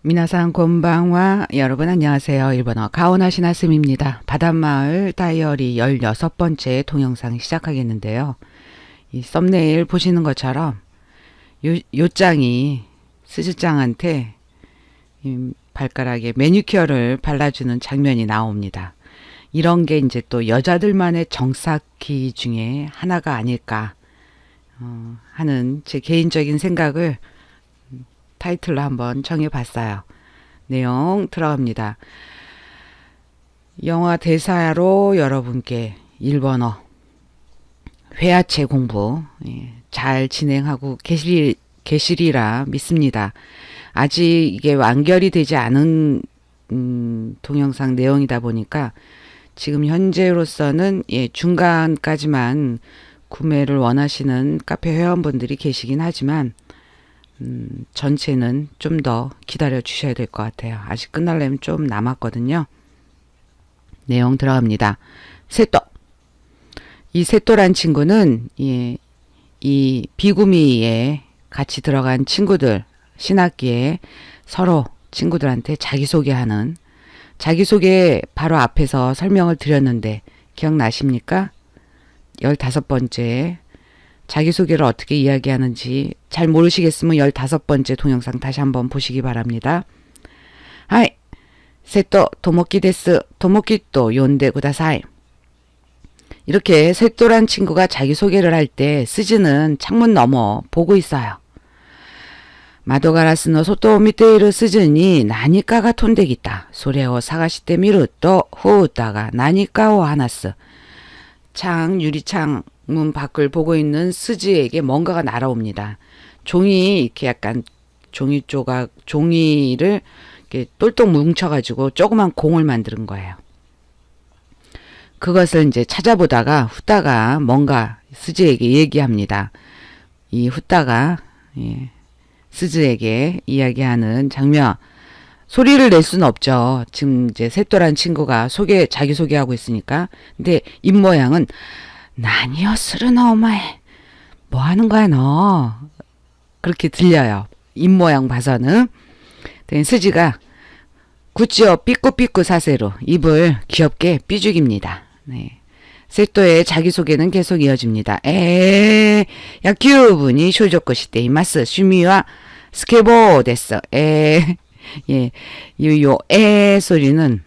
미나상 곤방와 여러분 안녕하세요. 일본어 가오나시나 쌤입니다. 바닷마을 다이어리 16번째 동영상 시작하겠는데요. 이 썸네일 보시는 것처럼 요, 요짱이 스즈짱한테 이 발가락에 매니큐어를 발라주는 장면이 나옵니다. 이런 게 이제 또 여자들만의 정사키 중에 하나가 아닐까 어, 하는 제 개인적인 생각을 타이틀로 한번 정해봤어요. 내용 들어갑니다. 영화 대사로 여러분께 일본어 회화체 공부 예, 잘 진행하고 계시리, 계시리라 믿습니다. 아직 이게 완결이 되지 않은 음, 동영상 내용이다 보니까 지금 현재로서는 예, 중간까지만 구매를 원하시는 카페 회원분들이 계시긴 하지만 음, 전체는 좀 더 기다려 주셔야 될 것 같아요. 아직 끝날려면 좀 남았거든요. 내용 들어갑니다. 세또. 이 세또란 친구는 예, 이 비구미에 같이 들어간 친구들 신학기에 서로 친구들한테 자기소개하는 자기소개 바로 앞에서 설명을 드렸는데 기억나십니까? 15번째 자기소개를 어떻게 이야기하는지 잘 모르시겠으면 15번째 동영상 다시 한번 보시기 바랍니다. 하이! 세토 도모키 데스, 도모키 또 연대 구다사이 이렇게 세토란 친구가 자기소개를 할 때 스즈는 창문 너머 보고 있어요. 마도가라스노 소토 밑에이르 스즈니 나니까가 톤데기다. 소레오 사가시테 미르 또 후우다가 나니까오 하나스. 창 유리창 문 밖을 보고 있는 스즈에게 뭔가가 날아옵니다. 종이 이렇게 약간 종이 조각, 종이를 이렇게 똘똘 뭉쳐가지고 조그만 공을 만드는 거예요. 그것을 이제 찾아보다가 후다가 뭔가 스즈에게 얘기합니다. 이 후다가 예, 스즈에게 이야기하는 장면. 소리를 낼 수는 없죠. 지금 이제 셋도란 친구가 소개 자기 소개하고 있으니까. 근데 입 모양은 나니요 스르나 오마에 뭐 하는 거야 너? 그렇게 들려요. 입 모양 봐서는. 네, 스지가 구찌어 삐꾸삐꾸 사세로 입을 귀엽게 삐죽입니다. 네. 세토의 자기소개는 계속 이어집니다. 에 야큐분이 쇼조코 시대 이마스 슈미와 스케보 됐어. 에 예, 요요 에 소리는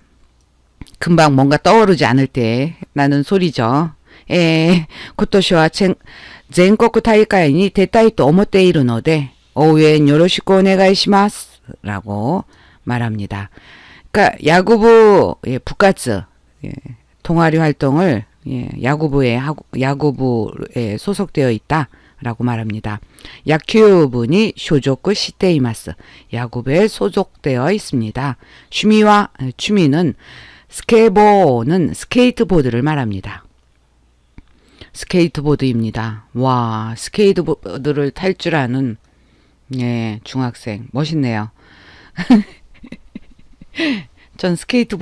금방 뭔가 떠오르지 않을 때 나는 소리죠. えー、今年は全全国大会に出たいと思っているので、応援よろしくお願いします。라고 말합니다. 그러니까 야구부 예, 부가츠 예, 동아리 활동을 예, 야구부에 하고 야구부에 소속되어 있다라고 말합니다. 야큐분이 쇼조쿠 시테이마스 야구부에 소속되어 있습니다. 취미와 취미는 스케보는 스케이트보드를 말합니다. 스케이트보드입니다. 와, 스케이트보드를 탈 줄 아는 예, 중학생 멋있네요. 전 스케이트보드